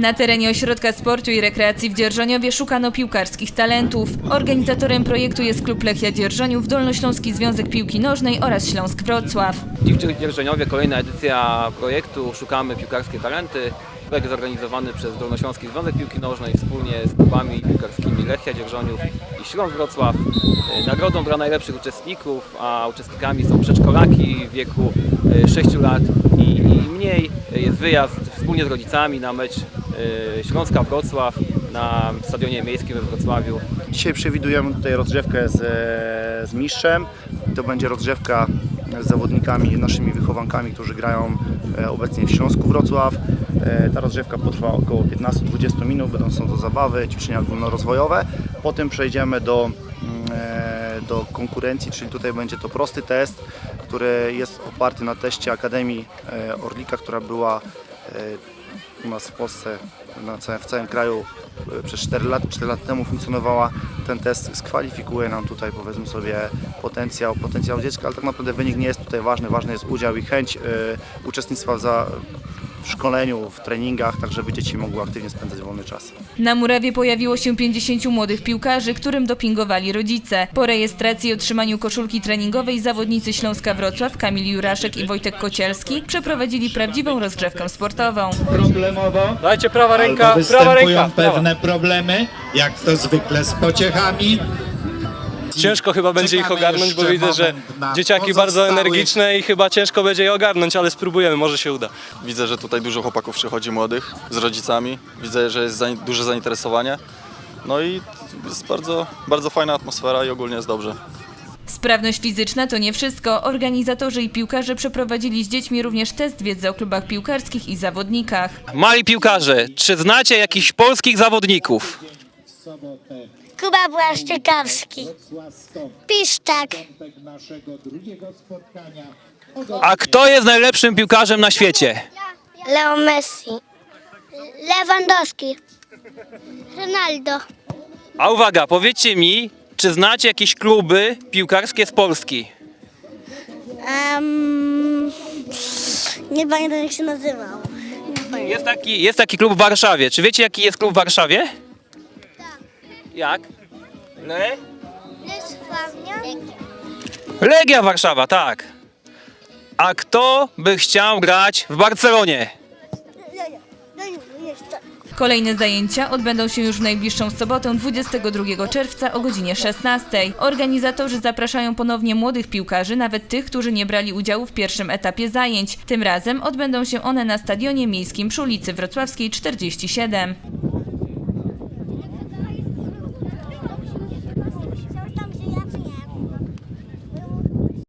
Na terenie Ośrodka Sportu i Rekreacji w Dzierżoniowie szukano piłkarskich talentów. Organizatorem projektu jest klub Lechia Dzierżoniów, Dolnośląski Związek Piłki Nożnej oraz Śląsk Wrocław. W Dzierżoniowie, kolejna edycja projektu Szukamy piłkarskie talenty. Zorganizowany przez Dolnośląski Związek Piłki Nożnej wspólnie z klubami piłkarskimi Lechia Dzierżoniów i Śląsk Wrocław. E, Nagrodą dla najlepszych uczestników, a uczestnikami są przedszkolaki w wieku e, 6 lat i, i mniej. E, Jest wyjazd wspólnie z rodzicami na mecz e, Śląska Wrocław na stadionie miejskim we Wrocławiu. Dzisiaj przewidujemy tutaj rozgrzewkę z, e, z mistrzem. To będzie rozgrzewka z zawodnikami, naszymi wychowankami, którzy grają e, obecnie w Śląsku Wrocław. E, Ta rozgrzewka potrwa około 15-20 minut, będą są to zabawy, ćwiczenia ogólnorozwojowe. Potem przejdziemy do, mm, e, do konkurencji, czyli tutaj będzie to prosty test, który jest oparty na teście Akademii Orlika, która była u nas w Polsce, na całym, w całym kraju e, przez 4 lata, 4 lata temu funkcjonowała. Ten test skwalifikuje nam tutaj powiedzmy sobie potencjał, potencjał dziecka, ale tak naprawdę wynik nie jest tutaj ważny. Ważny jest udział i chęć e, uczestnictwa za, w szkoleniu, w treningach, tak żeby dzieci mogły aktywnie spędzać wolny czas. Na murawie pojawiło się 50 młodych piłkarzy, którym dopingowali rodzice. Po rejestracji i otrzymaniu koszulki treningowej zawodnicy Śląska Wrocław, Kamil Juraszek i Wojtek Kocielski przeprowadzili prawdziwą rozgrzewkę sportową. problemowo. Dajcie prawa ręka, prawa występują ręka. Pewne problemy, jak to zwykle z pociechami. Ciężko chyba będzie ich ogarnąć, bo widzę, że dzieciaki bardzo energiczne i chyba ciężko będzie je ogarnąć, ale spróbujemy, może się uda. Widzę, że tutaj dużo chłopaków przychodzi młodych z rodzicami. Widzę, że jest duże zainteresowanie. No i jest bardzo, bardzo fajna atmosfera i ogólnie jest dobrze. Sprawność fizyczna to nie wszystko. Organizatorzy i piłkarze przeprowadzili z dziećmi również test wiedzy o klubach piłkarskich i zawodnikach. Mali piłkarze, czy znacie jakichś polskich zawodników? Kuba Błaszczykowski. Piszczak. A kto jest najlepszym piłkarzem na świecie? Leo Messi. Lewandowski. Ronaldo. A uwaga, powiedzcie mi, czy znacie jakieś kluby piłkarskie z Polski? Um, nie pamiętam jak się nazywał. Jest taki, jest taki klub w Warszawie. Czy wiecie, jaki jest klub w Warszawie? Jak? Le? Legia Warszawa, tak. A kto by chciał grać w Barcelonie? Kolejne zajęcia odbędą się już w najbliższą sobotę 22 czerwca o godzinie 16. Organizatorzy zapraszają ponownie młodych piłkarzy, nawet tych, którzy nie brali udziału w pierwszym etapie zajęć. Tym razem odbędą się one na stadionie miejskim przy ulicy Wrocławskiej 47.